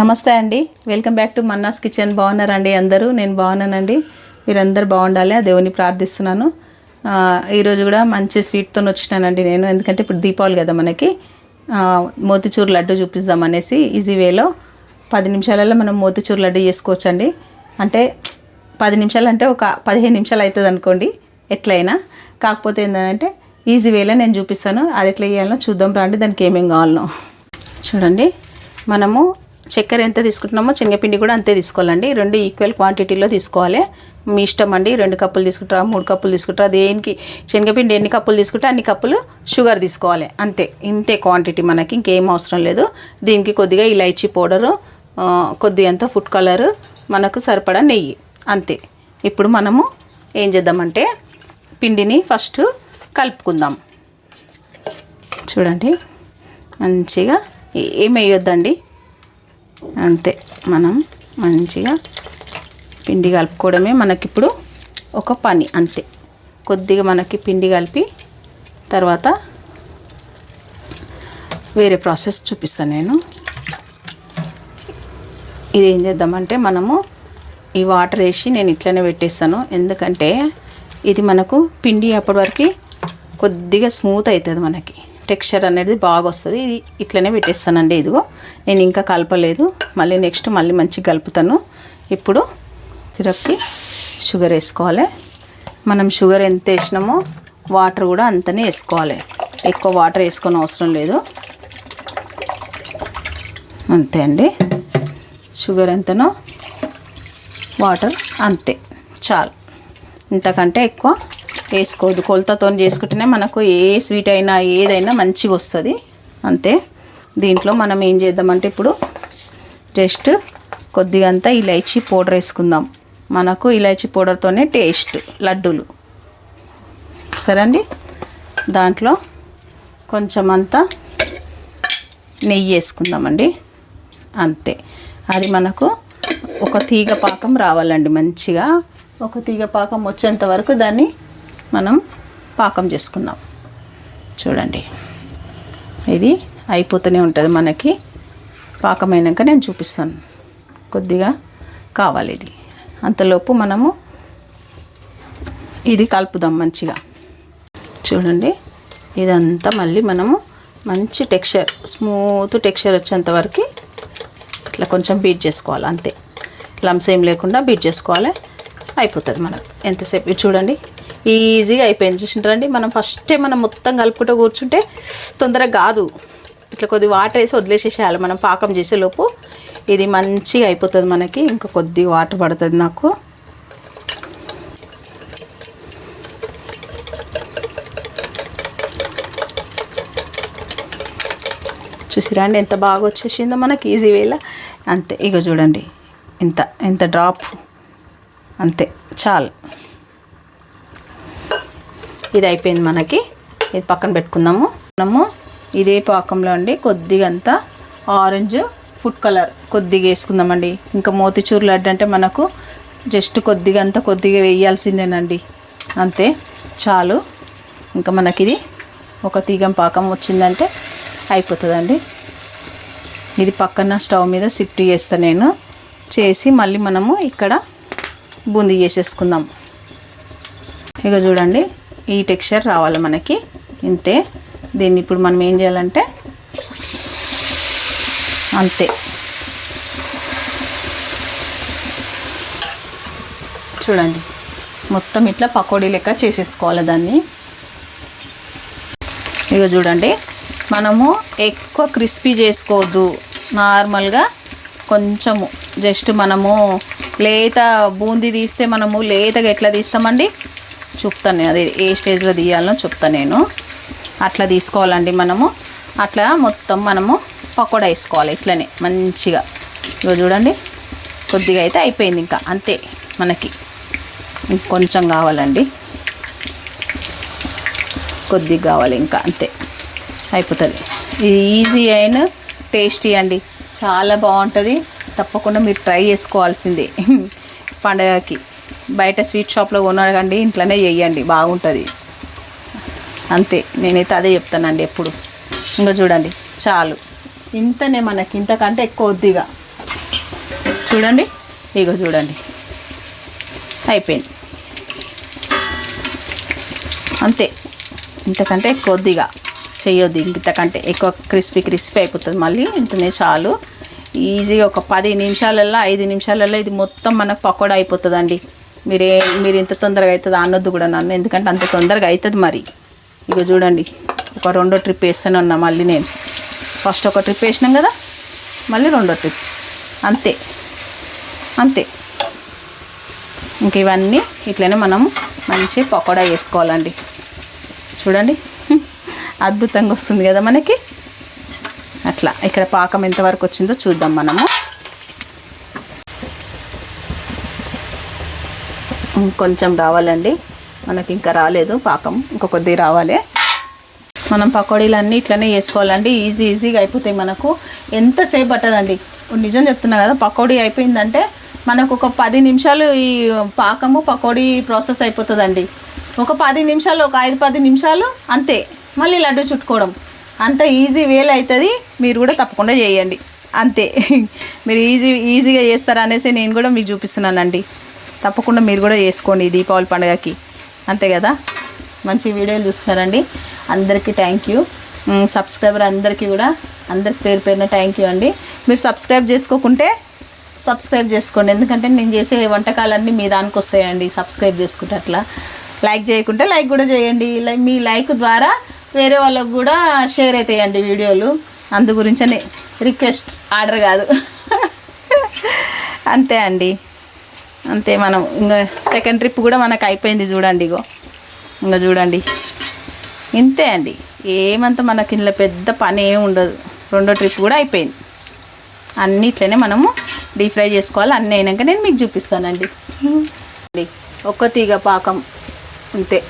నమస్తే అండి. Welcome back to Manna's kitchen బాగున్నారండి అందరూ? నేను బాగున్నానండి. మీరందరూ బాగుండాలి ఆ దేవుని ప్రార్థిస్తున్నాను. ఈరోజు కూడా మంచి స్వీట్తో వచ్చినానండి నేను. ఎందుకంటే ఇప్పుడు దీపావళి కదా మనకి. మోతిచూర్ లడ్డు చూపిద్దామనేసి ఈజీ వేలో పది నిమిషాలలో మనం మోతిచూర్ లడ్డు చేసుకోవచ్చండి. అంటే పది నిమిషాలు అంటే ఒక పదిహేను నిమిషాలు అవుతుంది అనుకోండి ఎట్లయినా. కాకపోతే ఏంటంటే ఈజీ వేలో నేను చూపిస్తాను. అది ఎట్లా చేయాలో చూద్దాం రండి. దానికి ఏమేమి కావాలనో. చూడండి. మనము చక్కెర ఎంత తీసుకుంటున్నామో శనగపిండి కూడా అంతే తీసుకోవాలండి. రెండు ఈక్వల్ క్వాంటిటీలో తీసుకోవాలి. మీ ఇష్టం అండి. రెండు కప్పులు తీసుకుంటారా మూడు కప్పులు తీసుకుంటారా దేనికి? శనగపిండి ఎన్ని కప్పులు తీసుకుంటే అన్ని కప్పులు షుగర్ తీసుకోవాలి. అంతే. ఇంతే క్వాంటిటీ మనకి. ఇంకేం అవసరం లేదు. దీనికి కొద్దిగా ఇలైచీ పౌడరు కొద్ది కొద్దిగంత ఫుడ్ కలరు మనకు సరిపడా నెయ్యి. అంతే. ఇప్పుడు మనము ఏం చేద్దామంటే పిండిని ఫస్ట్ కలుపుకుందాం. చూడండి. మంచిగా ఏం వేయొద్దండి? అంతే. మనం మంచిగా పిండి కలుపుకోవడమే మనకిప్పుడు ఒక పని అంతే. కొద్దిగా మనకి పిండి కలిపి తర్వాత వేరే ప్రాసెస్ చూపిస్తాను నేను. ఇది ఏం చేద్దామంటే మనము ఈ వాటర్ వేసి నేను ఇట్లనే పెట్టేస్తాను. ఎందుకంటే ఇది మనకు పిండి అప్పటి వరకు కొద్దిగా స్మూత్ అవుతుంది మనకి. టెక్స్చర్ అనేది బాగా వస్తుంది ఇది ఇట్లనే పెట్టేస్తానండి ఇదిగో. నేను ఇంకా కలపలేదు. మళ్ళీ నెక్స్ట్ మళ్ళీ మంచిగా కలుపుతాను. ఇప్పుడు సిరప్కి షుగర్ వేసుకోవాలి. మనం షుగర్ ఎంత వేసినామో వాటర్ కూడా అంతనే వేసుకోవాలి. ఎక్కువ వాటర్ వేసుకొని అవసరం లేదు. అంతే అండి. షుగర్ ఎంతనో వాటర్ అంతే. చాలు. ఇంతకంటే ఎక్కువ వేసుకోవద్దు కొలతతో చేసుకుంటేనే మనకు ఏ స్వీట్ అయినా ఏదైనా మంచిగా వస్తుంది. అంతే. దీంట్లో మనం ఏం చేద్దామంటే ఇప్పుడు జస్ట్ కొద్దిగా అంతా ఇలైచీ పౌడర్ వేసుకుందాం. మనకు ఇలైచీ పౌడర్తోనే టేస్ట్ లడ్డూలు. సరే అండి దాంట్లో కొంచెం అంతా నెయ్యి వేసుకుందామండి. అంతే. అది మనకు ఒక తీగ పాకం రావాలండి మంచిగా. ఒక తీగ పాకం వచ్చేంత వరకు దాన్ని మనం పాకం చేసుకుందాం. చూడండి. ఇది అయిపోతూనే ఉంటుంది మనకి. పాకమైనాక నేను చూపిస్తాను. కొద్దిగా కావాలి ఇది. అంతలోపు మనము ఇది కలుపుదాం మంచిగా. చూడండి. ఇదంతా మళ్ళీ మనము మంచి టెక్స్చర్ స్మూత్ టెక్స్చర్ వచ్చేంత వరకు ఇట్లా కొంచెం బీట్ చేసుకోవాలి అంతే. లమ్స్ ఏం లేకుండా బీట్ చేసుకోవాలి. అయిపోతుంది మనకు. ఎంతసేపు? చూడండి. ఈజీగా అయిపోయింది. చూసింటారండి? మనం ఫస్టే మనం మొత్తం కలుపుకుంటూ కూర్చుంటే తొందరగా కాదు. ఇట్లా కొద్ది వాటర్ వేసి వదిలేసేసేయాలి. మనం పాకం చేసేలోపు ఇది మంచిగా అయిపోతుంది మనకి. ఇంకా కొద్ది వాటర్ పడుతుంది నాకు. చూసిరా అండి? ఎంత బాగా వచ్చేసిందో మనకి. ఈజీ వేళ. అంతే. ఇక చూడండి. ఇంత ఇంత డ్రాప్ అంతే. చాలు. ఇది అయిపోయింది మనకి. ఇది పక్కన పెట్టుకుందాము. మనము ఇదే పాకంలో అండి కొద్దిగా అంతా ఆరెంజ్ ఫుడ్ కలర్ కొద్దిగా వేసుకుందామండి. ఇంకా మోతిచూర్ లడ్డు అంటే మనకు జస్ట్ కొద్దిగా కొద్దిగా వేయాల్సిందేనండి. అంతే చాలు. ఇంకా మనకి ఇది ఒక తీగం పాకం వచ్చిందంటే అయిపోతుందండి. ఇది పక్కన స్టవ్ మీద షిఫ్ట్ చేస్తాను నేను. చేసి మళ్ళీ మనము ఇక్కడ బూందీ చేసేసుకుందాం. ఇక చూడండి ఈ టెక్స్చర్ రావాలి మనకి. ఇంతే. దీన్ని ఇప్పుడు మనం ఏం చేయాలంటే అంతే. చూడండి. మొత్తం ఇట్లా పకోడీ లెక్క చేసేసుకోవాలి దాన్ని. ఇక చూడండి. మనము ఎక్కువ క్రిస్పీ చేసుకోవద్దు. నార్మల్గా కొంచెము. జస్ట్ మనము లేత బూందీ తీస్తే మనము లేతగా ఎట్లా తీస్తామండి? చెప్తాను. నేను అది ఏ స్టేజ్లో తీయాలనో చెప్తాను నేను. అట్లా తీసుకోవాలండి మనము. అట్లా మొత్తం మనము పకోడా వేసుకోవాలి ఇట్లనే మంచిగా. ఇగో చూడండి కొద్దిగా అయితే అయిపోయింది ఇంకా. అంతే మనకి. ఇంకొంచెం కావాలండి. కొద్దిగా కావాలి ఇంకా అంతే. అయిపోతుంది. ఇది ఈజీ అయిన టేస్టీ అండి. చాలా బాగుంటుంది. తప్పకుండా మీరు ట్రై చేసుకోవాల్సిందే. పండగకి. బయట స్వీట్ షాప్లో కొనకండి ఇంట్లోనే చేయండి బాగుంటుంది. అంతే నేనైతే అదే చెప్తానండి ఎప్పుడు. ఇంకా చూడండి చాలు. ఇంతనే మనకి ఇంతకంటే ఎక్కువ వద్దిగా చూడండి ఇగో చూడండి. అయిపోయింది. అంతే ఇంతకంటే కొద్దిగా చేయొద్దు ఇంతకంటే ఎక్కువ క్రిస్పీ క్రిస్పీ అయిపోతుంది మళ్ళీ ఇంతనే చాలు. ఈజీగా ఒక పది నిమిషాలల్లో ఐదు నిమిషాలల్లో ఇది మొత్తం మనకు పకోడా అయిపోతుందండి. మీరే మీరు ఇంత తొందరగా అవుతుంది అనొద్దు కూడా నన్ను ఎందుకంటే అంత తొందరగా అవుతుంది మరి. ఇగో చూడండి ఒక రెండో ట్రిప్ వేస్తూనే ఉన్నా మళ్ళీ నేను. ఫస్ట్ ఒక ట్రిప్ వేసినాం కదా మళ్ళీ రెండో ట్రిప్. అంతే అంతే. ఇంక ఇవన్నీ ఇట్లనే మనం మంచి పకోడా వేసుకోవాలండి చూడండి అద్భుతంగా వస్తుంది కదా మనకి. అట్లా ఇక్కడ పాకం ఎంతవరకు వచ్చిందో చూద్దాం మనము. కొంచెం రావాలండి. మనకి ఇంకా రాలేదు పాకం. ఇంకా కొద్దిగా రావాలి. మనం పకోడీలన్నీ ఇట్లనే చేసుకోవాలండి. ఈజీ ఈజీగా అయిపోతాయి మనకు. ఎంతసేపు పట్టదండి? ఇప్పుడు నిజం చెప్తున్నా కదా పకోడీ అయిపోయిందంటే మనకు ఒక పది నిమిషాలు ఈ పాకము పకోడీ ప్రాసెస్ అయిపోతుందండి. ఒక పది నిమిషాలు ఒక ఐదు పది నిమిషాలు అంతే. మళ్ళీ లడ్డు చుట్టుకోవడం. అంత ఈజీ వేలు అవుతుంది మీరు కూడా తప్పకుండా చేయండి. అంతే. మీరు ఈజీ ఈజీగా చేస్తారనేసి నేను కూడా మీకు చూపిస్తున్నానండి. తప్పకుండా మీరు కూడా చేసుకోండి ఈ దీపావళి పండుగకి. అంతే కదా? మంచి వీడియోలు చూస్తున్నారండి. అందరికీ థ్యాంక్ యూ సబ్స్క్రైబర్ అందరికీ కూడా అందరికి పేరు పేరున థ్యాంక్ యూ అండి. మీరు సబ్స్క్రైబ్ చేసుకోకుంటే సబ్స్క్రైబ్ చేసుకోండి. ఎందుకంటే నేను చేసే వంటకాలన్నీ మీ దానికి వస్తాయండి సబ్స్క్రైబ్ చేసుకుంటే అట్లా. లైక్ చేయకుంటే లైక్ కూడా చేయండి. మీ లైక్ ద్వారా వేరే వాళ్ళకు కూడా షేర్ అవుతాయండి వీడియోలు. అందు గురించనే రిక్వెస్ట్ ఆర్డర్ కాదు. అంతే అండి. అంతే మనం ఇంకా సెకండ్ ట్రిప్ కూడా మనకు అయిపోయింది చూడండి ఇగో. ఇంకా చూడండి. ఇంతే అండి. ఏమంత మనకి ఇందులో పెద్ద పని ఏమి ఉండదు. రెండో ట్రిప్ కూడా అయిపోయింది. అన్నీ ఇట్లనే మనము డీప్ ఫ్రై చేసుకోవాలి. అన్నీ అయినాక నేను మీకు చూపిస్తానండి. అండి, ఒక్క తీగ పాకం. అంతే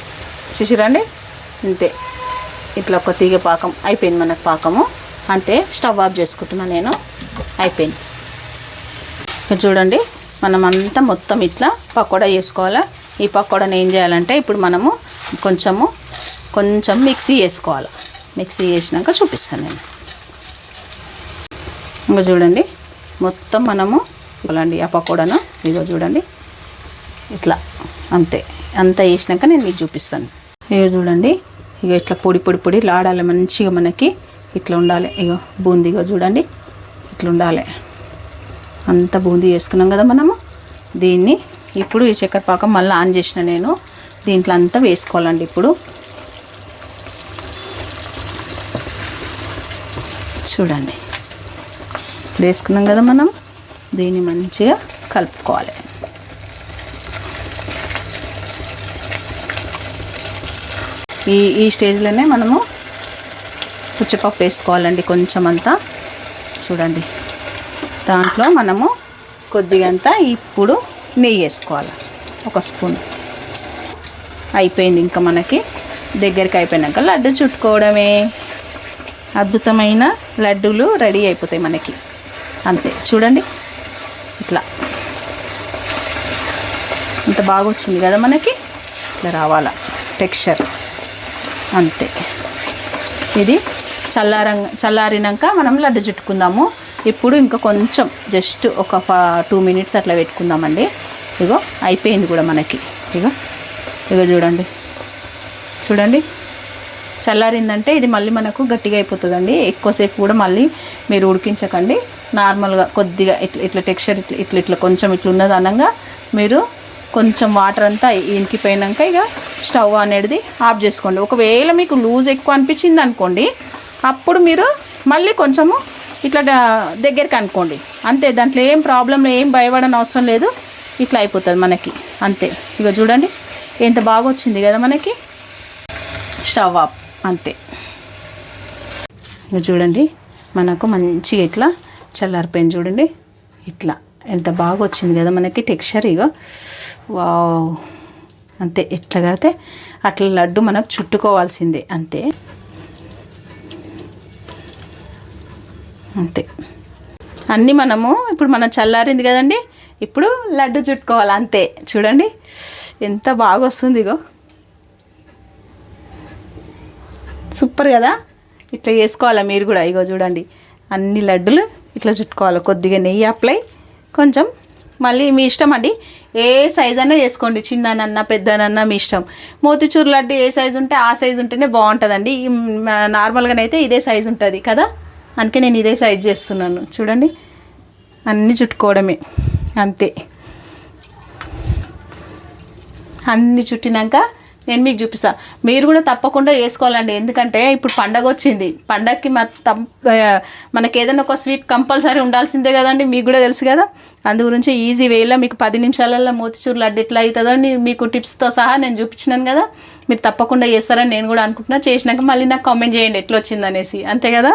చూసిరండి? అంతే ఇట్లా ఒక తీగ పాకం. అయిపోయింది మనకు పాకము. అంతే. స్టవ్ ఆఫ్ చేసుకుంటున్నాను నేను. అయిపోయింది. చూడండి. మనం అంతా మొత్తం ఇట్లా పకోడా చేసుకోవాలా? ఈ పకోడాని ఏం చేయాలంటే ఇప్పుడు మనము కొంచెము కొంచెం మిక్సీ వేసుకోవాలి మిక్సీ వేసినాక చూపిస్తాను నేను. ఇంకా చూడండి మొత్తం మనము ఇవ్వాలండి ఆ పకోడాను. ఇదిగో చూడండి ఇట్లా అంతే. అంతా వేసినాక నేను మీకు చూపిస్తాను. ఇగో చూడండి ఇగో ఇట్లా పొడి పొడి పొడి లాడాలి. మంచిగా మనకి ఇట్లా ఉండాలి. ఇగో బూందిగో చూడండి ఇట్లా ఉండాలి. అంత బూందీ వేసుకున్నాం కదా మనము. దీన్ని ఇప్పుడు ఈ చక్కెర పాకం మళ్ళీ ఆన్ చేసిన నేను. దీంట్లో అంతా వేసుకోవాలండి ఇప్పుడు. చూడండి. వేసుకున్నాం కదా మనం. దీన్ని మంచిగా కలుపుకోవాలి. ఈ ఈ స్టేజ్లోనే మనము పుచ్చపప్పు వేసుకోవాలండి కొంచెం అంతా చూడండి. దాంట్లో మనము కొద్దిగంత ఇప్పుడు నెయ్యి వేసుకోవాలి. ఒక స్పూన్. అయిపోయింది ఇంకా మనకి. దగ్గరికి అయిపోయినాక లడ్డు చుట్టుకోవడమే. అద్భుతమైన లడ్డూలు రెడీ అయిపోతాయి మనకి. అంతే. చూడండి. ఇట్లా. ఇంత బాగా వచ్చింది కదా మనకి? ఇట్లా రావాలా. టెక్స్చర్. అంతే. ఇది చల్లారంగా చల్లారినాక మనం లడ్డు చుట్టుకుందాము. ఇప్పుడు ఇంకా కొంచెం జస్ట్ ఒక టూ మినిట్స్ అట్లా పెట్టుకుందామండి. ఇగో అయిపోయింది కూడా మనకి. ఇగో ఇగో చూడండి. చూడండి. చల్లారిందంటే ఇది మళ్ళీ మనకు గట్టిగా అయిపోతుందండి. ఎక్కువసేపు కూడా మళ్ళీ మీరు ఉడికించకండి. నార్మల్గా కొద్దిగా ఇట్లా ఇట్లా టెక్స్చర్ ఇట్లా ఇట్లా ఇట్లా కొంచెం ఇట్లా ఉన్నది అనగా మీరు కొంచెం వాటర్ అంతా ఇంకిపోయినాక ఇక స్టవ్ అనేది ఆఫ్ చేసుకోండి. ఒకవేళ మీకు లూజ్ ఎక్కువ అనిపించింది అనుకోండి అప్పుడు మీరు మళ్ళీ కొంచెము ఇట్లా దగ్గరికి అనుకోండి. అంతే దాంట్లో ఏం ప్రాబ్లం ఏం భయపడని అవసరం లేదు. ఇట్లా అయిపోతుంది మనకి. అంతే. ఇక చూడండి ఎంత బాగా వచ్చింది కదా మనకి. Stove off. అంతే. ఇక చూడండి మనకు మంచిగా ఇట్లా చల్లారిపోయింది చూడండి. ఇట్లా. ఎంత బాగా వచ్చింది కదా మనకి టెక్స్చర్ ఇక వావ్. అంతే. ఎట్లా కడితే అట్లా లడ్డు మనకు చుట్టుకోవాల్సిందే. అంతే. అంతే. అన్నీ మనము ఇప్పుడు మన చల్లారింది కదండి ఇప్పుడు లడ్డు చుట్టుకోవాలి అంతే. చూడండి ఎంత బాగా వస్తుంది ఇగో. సూపర్ కదా? ఇట్లా చేసుకోవాలి మీరు కూడా? ఇగో చూడండి అన్ని లడ్డులు ఇట్లా చుట్టుకోవాలి. కొద్దిగా నెయ్యి అప్లై కొంచెం మళ్ళీ మీ ఇష్టం అండి. ఏ సైజ్ అయినా చేసుకోండి. చిన్ననన్నా పెద్దనన్నా మీ ఇష్టం. మోతిచూర్ లడ్డు ఏ సైజు ఉంటే ఆ సైజు ఉంటేనే బాగుంటుందండి. నార్మల్గానైతే ఇదే సైజు ఉంటుంది కదా? అందుకే నేను ఇదే సైజ్ చేస్తున్నాను. చూడండి. అన్నీ చుట్టుకోవడమే. అంతే. అన్ని చుట్టినాక నేను మీకు చూపిస్తా. మీరు కూడా తప్పకుండా వేసుకోవాలండి. ఎందుకంటే ఇప్పుడు పండగ వచ్చింది. పండగకి మా మనకి ఏదైనా ఒక స్వీట్ కంపల్సరీ ఉండాల్సిందే కదండి. మీకు కూడా తెలుసు కదా. అందు గురించి ఈజీ వేలో మీకు పది నిమిషాలలో మోతిచూరు లడ్డు ఎట్లా అవుతుందో మీకు టిప్స్తో సహా నేను చూపించినాను కదా. మీరు తప్పకుండా చేస్తారని నేను కూడా అనుకుంటున్నా. చేసినాక మళ్ళీ నాకు కామెంట్ చేయండి ఎట్లా వచ్చింది అనేసి అంతే కదా?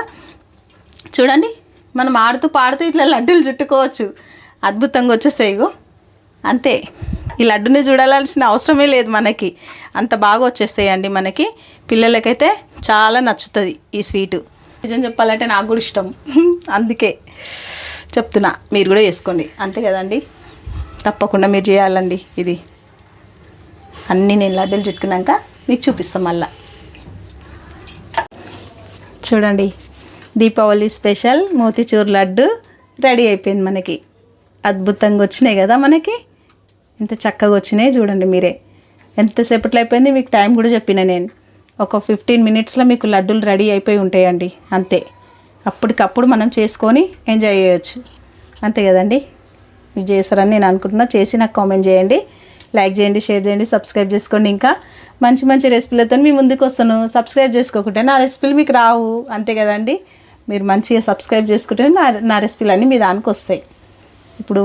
చూడండి మనం ఆడుతూ పాడుతూ ఇట్లా లడ్డూలు చుట్టుకోవచ్చు. అద్భుతంగా వచ్చేస్తాయి అంతే. ఈ లడ్డుని చూడాల్సిన అవసరమే లేదు మనకి. అంత బాగా వచ్చేస్తాయండి మనకి. పిల్లలకైతే చాలా నచ్చుతుంది ఈ స్వీటు. నిజం చెప్పాలంటే నాకు కూడా ఇష్టం. అందుకే చెప్తున్నా మీరు కూడా చేసుకోండి. అంతే కదండి. తప్పకుండా మీరు చేయాలండి ఇది. అన్నీ నేను లడ్డూలు చుట్టుకున్నాక మీకు చూపిస్తాం మళ్ళా. చూడండి దీపావళి స్పెషల్ మోతిచూర్ లడ్డు రెడీ అయిపోయింది మనకి. అద్భుతంగా వచ్చినాయి కదా మనకి? ఎంత చక్కగా వచ్చినాయి చూడండి మీరే. ఎంతసేపట్లో అయిపోయింది? మీకు టైం కూడా చెప్పిన నేను. ఒక ఫిఫ్టీన్ మినిట్స్లో మీకు లడ్డూలు రెడీ అయిపోయి ఉంటాయండి అంతే. అప్పటికప్పుడు మనం చేసుకొని ఎంజాయ్ చేయొచ్చు. అంతే కదండి? మీరు చేస్తారని నేను అనుకుంటున్నా చేసి నాకు కామెంట్ చేయండి. లైక్ చేయండి షేర్ చేయండి సబ్స్క్రైబ్ చేసుకోండి ఇంకా. మంచి మంచి రెసిపీలతో మీ ముందుకు వస్తాను. సబ్స్క్రైబ్ చేసుకోకుంటే నా రెసిపీలు మీకు రావు అంతే కదండి? మీరు మంచిగా సబ్స్క్రైబ్ చేసుకుంటే నా నా రెసిపీలన్నీ మీ దానికి వస్తాయి. ఇప్పుడు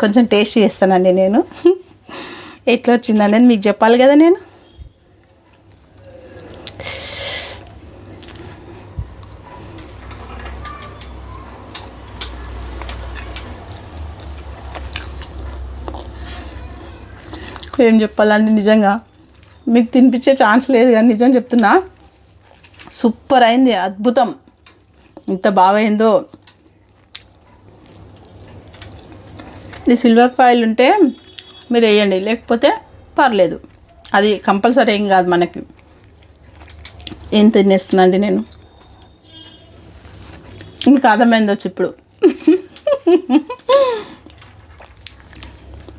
కొంచెం టేస్ట్ చేస్తానండి నేను. ఎట్లా వచ్చింది అనేది మీకు చెప్పాలి కదా నేను? ఏం చెప్పాలండి నిజంగా? మీకు తినిపించే ఛాన్స్ లేదు కానీ నిజం చెప్తున్నా. సూపర్ అయింది అద్భుతం. ఇంత బాగా అయిందో ఈ సిల్వర్ ఫాయిల్ ఉంటే మీరు వేయండి లేకపోతే పర్లేదు. అది కంపల్సరీ ఏం కాదు మనకి. ఏం తినేస్తున్నాండి నేను? మీకు అర్థమైంది వచ్చి ఇప్పుడు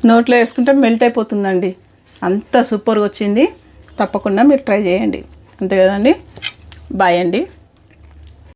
నోట్లో వేసుకుంటే మెల్ట్ అయిపోతుందండి. అంత సూపర్గా వచ్చింది. తప్పకుండా మీరు ట్రై చేయండి. అంతే కదండి? బాయ్ అండి.